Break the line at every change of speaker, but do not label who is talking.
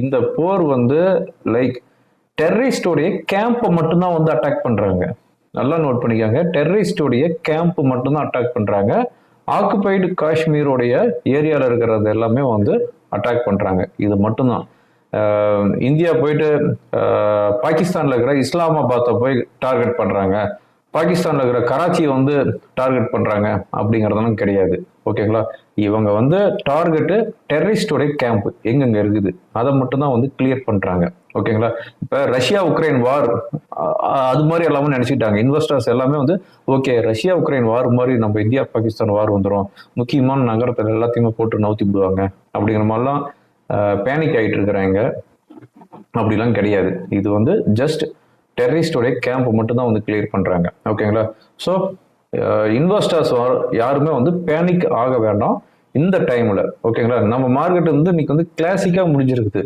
இந்த போர் வந்து லைக் டெரரிஸ்டோடைய கேம்பை மட்டும்தான் வந்து அட்டாக் பண்றாங்க. நல்லா நோட் பண்ணிக்காங்க. டெரரிஸ்டோடைய கேம்ப் மட்டும்தான் அட்டாக் பண்றாங்க. ஆக்குபைடு காஷ்மீரோடைய ஏரியால இருக்கிறது எல்லாமே வந்து அட்டாக் பண்றாங்க. இது மட்டும்தான். இந்தியா போயிட்டு பாகிஸ்தானில் பாகிஸ்தான்ல இருக்கிற இஸ்லாமாபாத்தை போய் டார்கெட் பண்றாங்க. பாகிஸ்தான்ல இருக்கிற கராச்சியை வந்து டார்கெட் பண்றாங்க அப்படிங்கறதெல்லாம் கிடையாது. ஓகேங்களா இவங்க வந்து டார்கெட்டு டெரரிஸ்டோடைய கேம்ப் எங்கெங்க இருக்குது? அதை மட்டும்தான் வந்து கிளியர் பண்றாங்க. ஓகேங்களா இப்ப ரஷ்யா உக்ரைன் வார் அது மாதிரி எல்லாமே நினைச்சிட்டாங்க இன்வெஸ்டர்ஸ் எல்லாமே வந்து ஓகே ரஷ்யா உக்ரைன் வார் மாதிரி நம்ம இந்தியா பாகிஸ்தான் வார் வந்துடும் முக்கியமான நகரத்தில் எல்லாத்தையுமே போட்டு நவுத்தி விடுவாங்க. அப்படிங்கிற மாதிரிலாம் பேனிக் ஆகிட்டு இருக்கிறாங்க. அப்படிலாம் கிடையாது. இது வந்து ஜஸ்ட் டெரரிஸ்டோடைய கேம்ப் மட்டும் தான் வந்து கிளியர் பண்ணுறாங்க ஓகேங்களா ஸோ இன்வெஸ்டர்ஸ் யாருமே வந்து பேனிக் ஆக வேண்டாம். இந்த டைமில் ஓகேங்களா நம்ம மார்க்கெட் வந்து இன்னைக்கு வந்து கிளாசிக்காக முடிஞ்சிருக்குது.